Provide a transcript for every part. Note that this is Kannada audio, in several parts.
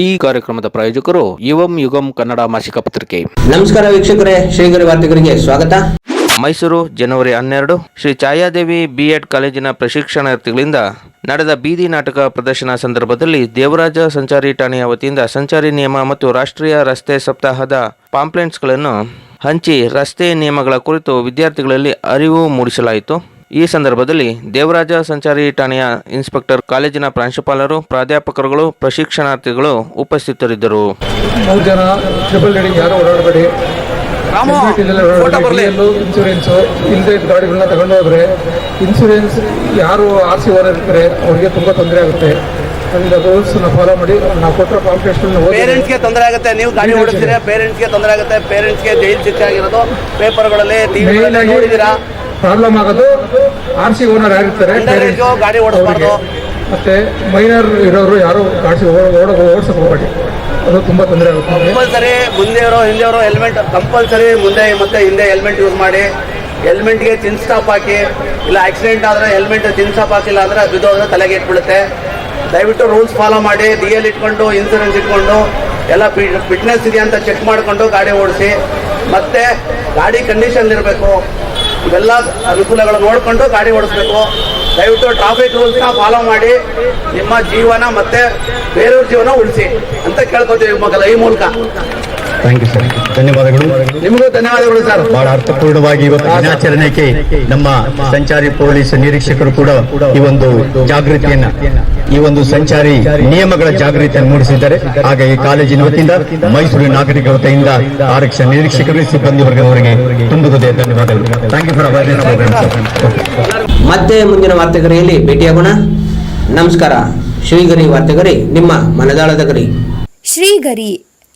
ಈ ಕಾರ್ಯಕ್ರಮದ ಪ್ರಾಯೋಜಕರು ಯುವಂ ಯುಗಂ ಕನ್ನಡ ಮಾಸಿಕ ಪತ್ರಿಕೆ. ನಮಸ್ಕಾರ ವೀಕ್ಷಕರೇ ಶ್ರೀಗರಿ ವಾರ್ತೆಗರಿಗೆ ಸ್ವಾಗತ. ಮೈಸೂರು ಜನವರಿ ಹನ್ನೆರಡು ಶ್ರೀ ಛಾಯಾದೇವಿ ಬಿಎಡ್ ಕಾಲೇಜಿನ ಪ್ರಶಿಕ್ಷಣಾರ್ಥಿಗಳಿಂದ ನಡೆದ ಬೀದಿ ನಾಟಕ ಪ್ರದರ್ಶನ ಸಂದರ್ಭದಲ್ಲಿ ದೇವರಾಜ ಸಂಚಾರಿ ಠಾಣೆಯ ವತಿಯಿಂದ ಸಂಚಾರಿ ನಿಯಮ ಮತ್ತು ರಾಷ್ಟ್ರೀಯ ರಸ್ತೆ ಸಪ್ತಾಹದ ಪಾಂಪ್ಲೆಂಟ್ಸ್ಗಳನ್ನು ಹಂಚಿ ರಸ್ತೆ ನಿಯಮಗಳ ಕುರಿತು ವಿದ್ಯಾರ್ಥಿಗಳಲ್ಲಿ ಅರಿವು ಮೂಡಿಸಲಾಯಿತು. ಈ ಸಂದರ್ಭದಲ್ಲಿ ದೇವರಾಜ ಸಂಚಾರಿ ಠಾಣೆಯ ಇನ್ಸ್ಪೆಕ್ಟರ್ ಕಾಲೇಜಿನ ಪ್ರಾಂಶುಪಾಲರು ಪ್ರಾಧ್ಯಾಪಕರುಗಳು ಪ್ರಶಿಕ್ಷಣಾರ್ಥಿಗಳು ಉಪಸ್ಥಿತರಿದ್ದರು. ಜನ ರೈಡಿಂಗ್ ಯಾರು ಓಡಾಡಬೇಡಿ. ಇನ್ಶೂರೆನ್ಸು ಇಲ್ಲದೆ ಗಾಡಿಗಳನ್ನ ತಗೊಂಡು ಹೋದ್ರೆ ಇನ್ಶೂರೆನ್ಸ್ ಯಾರು ಆರ್ ಸಿ ಓನರ್ ಇರ್ತಾರೆ ಅವ್ರಿಗೆ ತುಂಬ ತೊಂದರೆ ಆಗುತ್ತೆ. ನಮ್ದು ರೂಲ್ಸ್ನ ಫಾಲೋ ಮಾಡಿ ನಾವು ಕೊಟ್ಟರೆ ಓದಿ ಪೇರೆಂಟ್ಸ್ಗೆ ತೊಂದರೆ ಆಗುತ್ತೆ. ನೀವು ಗಾಡಿ ಓಡಿಸ್ತೀರಾ ಪೇರೆಂಟ್ಸ್ಗೆ ತೊಂದರೆ ಆಗುತ್ತೆ. ಪೇರೆಂಟ್ಸ್ಗೆ ಜೈಲ್ ಶಿಕ್ಷೆ ಆಗಿರೋದು. ಪೇಪರ್ಗಳಲ್ಲಿ ಟಿವಿಗಳಲ್ಲಿ ನೋಡಿದ್ದೀರಾ? ಪ್ರಾಬ್ಲಮ್ ಆಗೋದು ಆರ್ ಸಿ ಓನರ್ ಯಾರಿರ್ತಾರೆ. ಅವ್ರಿಗೆ. ಮತ್ತೆ ಮೈನರ್ ಇರೋರು ಯಾರು ಗಾಡಿ ಓಡ ಓಡಿಸೋಕೆ ಹೋಗಬೇಡಿ ಅದು ತುಂಬ ತೊಂದರೆ ಆಗುತ್ತೆ. ಕಂಪಲ್ಸರಿ ಹಿಂದೆ ಇರೋ ಹೆಲ್ಮೆಟ್ ಕಂಪಲ್ಸರಿ ಮುಂದೆ ಮತ್ತೆ ಹಿಂದೆ ಹೆಲ್ಮೆಟ್ ಯೂಸ್ ಮಾಡಿ ಹೆಲ್ಮೆಟ್ಗೆ ಚಿನ್ ಸ್ಟಾಪ್ ಹಾಕಿ ಇಲ್ಲ ಆಕ್ಸಿಡೆಂಟ್ ಆದರೆ ಹೆಲ್ಮೆಟ್ ಚಿನ್ ಸ್ಟಾಪ್ ಹಾಕಿಲ್ಲ ಅಂದರೆ ಬಿದ್ದೋದ್ರೆ ತಲೆಗೆ ಇಟ್ಬಿಡುತ್ತೆ ದಯವಿಟ್ಟು ರೂಲ್ಸ್ ಫಾಲೋ ಮಾಡಿ ಡಿ ಎಲ್ ಇಟ್ಕೊಂಡು ಇನ್ಸೂರೆನ್ಸ್ ಇಟ್ಕೊಂಡು ಎಲ್ಲ ಫಿಟ್ನೆಸ್ ಇದೆಯಾ ಅಂತ ಚೆಕ್ ಮಾಡಿಕೊಂಡು ಗಾಡಿ ಓಡಿಸಿ ಮತ್ತೆ ಗಾಡಿ ಕಂಡೀಷನ್ ಇರಬೇಕು ಇವೆಲ್ಲ ಅನುಕೂಲಗಳು ನೋಡಿಕೊಂಡು ಗಾಡಿ ಓಡಿಸ್ಬೇಕು. ದಯವಿಟ್ಟು ಟ್ರಾಫಿಕ್ ರೂಲ್ಸ್ನ ಫಾಲೋ ಮಾಡಿ, ನಿಮ್ಮ ಜೀವನ ಮತ್ತೆ ಬೇರೆಯವ್ರ ಜೀವನ ಉಳಿಸಿ ಅಂತ ಕೇಳ್ಕೊತೀವಿ ಮಗಲ ಈ ಮೂಲಕ. ಥ್ಯಾಂಕ್ ಯು ಸರ್ ಧನ್ಯವಾದಗಳು. ನಿಮಗೂ ಧನ್ಯವಾದಗಳು ಸರ್ ಬಹಳ ಅರ್ಥಪೂರ್ಣವಾಗಿ ಇವತ್ತು ದಿನಾಚರಣೆಗೆ ನಮ್ಮ ಸಂಚಾರಿ ಪೊಲೀಸ್ ನಿರೀಕ್ಷಕರು ಕೂಡ ಈ ಒಂದು ಜಾಗೃತಿಯನ್ನ ಈ ಒಂದು ಸಂಚಾರಿ ನಿಯಮಗಳ ಜಾಗೃತಿಯನ್ನು ಮೂಡಿಸಿದ್ದಾರೆ. ಹಾಗೆ ಈ ಕಾಲೇಜಿನ ವತಿಯಿಂದ ಮೈಸೂರಿನ ನಾಗರಿಕರ ವತಿಯಿಂದ ಆರಕ್ಷಣೆ ನಿರೀಕ್ಷಕರು ಸಿಬ್ಬಂದಿ ವರ್ಗದವರಿಗೆ ತುಂಬುತ್ತದೆ ಹೃದಯ ಧನ್ಯವಾದಗಳು ಥ್ಯಾಂಕ್ ಯು ಫಾರ್ ಮತ್ತೆ ಮುಂದಿನ ವಾರ್ತೆಗರಿಯಲ್ಲಿ ಭೇಟಿಯಾಗೋಣ. ನಮಸ್ಕಾರ. ಶ್ರೀಗರಿ ವಾರ್ತೆಗರಿ ನಿಮ್ಮ ಮನದಾಳದ ಗರಿ. ಶ್ರೀಗರಿ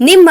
ನಿಮ್ಮ